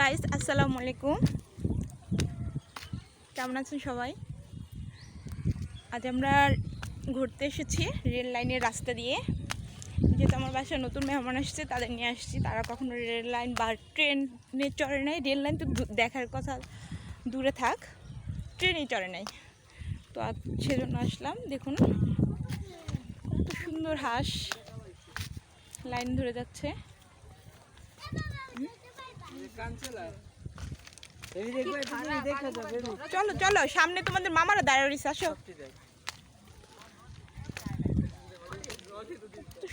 Guys আসসালামু আলাইকুম। কেমন আছেন সবাই? আজ আমরা ঘুরতে এসেছি রেল লাইনের রাস্তা দিয়ে। যেহেতু আমার বাসায় নতুন মেহমান আসছে, তাদের নিয়ে আসছি। তারা কখনো রেল লাইন বা ট্রেনে চড়ে নাই। রেল লাইন তো দেখার কথা, দূরে থাক। ট্রেনেই চড়ে নাই। তো সেজন্য আসলাম। দেখুন, কত সুন্দর হাঁস। লাইন ধরে যাচ্ছে। চলো চলো, সামনে তোমাদের মামারা দাঁড়িয়ে রয়েছে, আসো।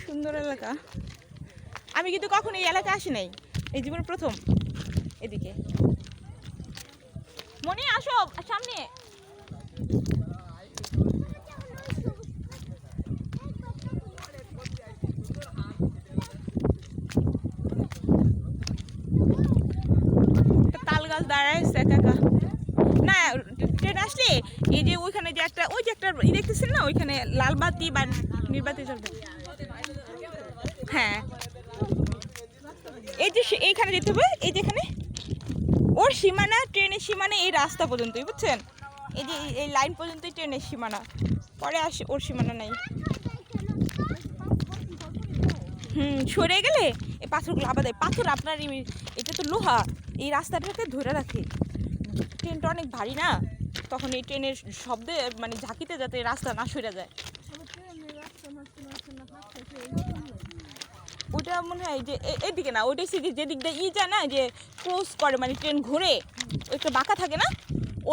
সুন্দর এলাকা। আমি কিন্তু কখনো এই এলাকা আসি নাই। এই জীবনে প্রথম। এদিকে। মনে, আসো, সামনে। গাছ দাঁড়ায় একা না, ট্রেন আসলে এই যে ওইখানে যে একটা, ওই যে একটা ই দেখতেছেন না, ওইখানে লাল বাতি বা নির্বাতি চলবে। হ্যাঁ। এই যে এইখানে যেতে হবে, এই যেখানে ওর সীমানা, ট্রেনের সীমানা এই রাস্তা পর্যন্তই, বুঝছেন? এই যে এই- লাইন পর্যন্তই ট্রেনের সীমানা। পরে আসে ওর সীমানা নাই। হুম, সরে গেলে পাথরগুলো আবার দেয়। পাথর আপনার এটা তো লোহা। এই রাস্তাটাকে ধরে রাখে। ট্রেনটা অনেক ভারী না? তখন এই ট্রেনের শব্দে মানে ঝাঁকিতে যাতে রাস্তা না সরে যায়। ওটা মনে হয় যে এদিকে না, ওইটাই সিধি যেদিক দিয়ে ই যায় না, যে ক্রস করে মানে ট্রেন ঘুরে একটা বাঁকা থাকে না?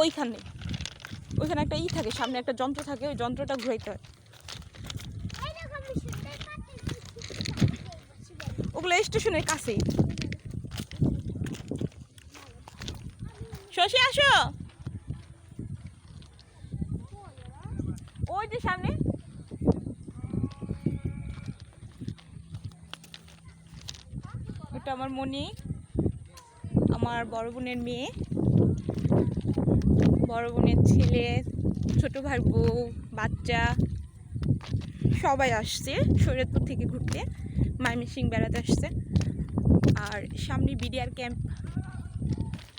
ওইখানে। ওইখানে একটা ই থাকে, সামনে একটা যন্ত্র থাকে, ওই যন্ত্রটা ঘুরাইতে হয়। ওগুলো স্টেশনের কাছেই শশী, আসো। ওই যে সামনে। ওটা আমার মনি, আমার বড় বোনের মেয়ে, বড় বোনের ছেলে, ছোট ভাই বউ, বাচ্চা। সবাই আসছে শরীয়তপুর থেকে ঘুরতে, ময়মনসিং বেড়াতে আসছে। আর সামনে বিডিআর ক্যাম্প,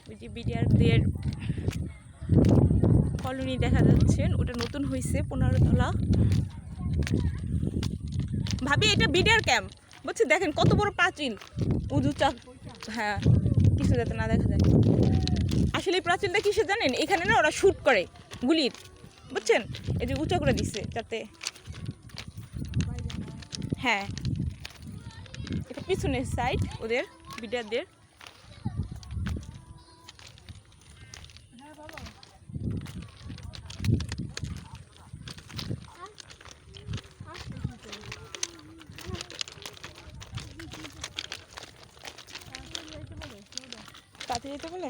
ওই যে বিডিআরদের কলোনি দেখা যাচ্ছে, ওটা নতুন হয়েছে পনেরো তলা। ভাবি, এটা বিডিআর ক্যাম্প। বুঝছি দেখেন কত বড় প্রাচীন। উঁচু চাপ হ্যাঁ কিছু যাতে না দেখা যায়। আসলে এই প্রাচীনটা কিসে জানেন? এখানে না ওরা শ্যুট করে, গুলির। বুঝছেন? এই যে উঁচা করে দিচ্ছে যাতে হ্যাঁ। এটা পিছনের সাইড ওদের বিডারদের। তাতে যেতে বলে?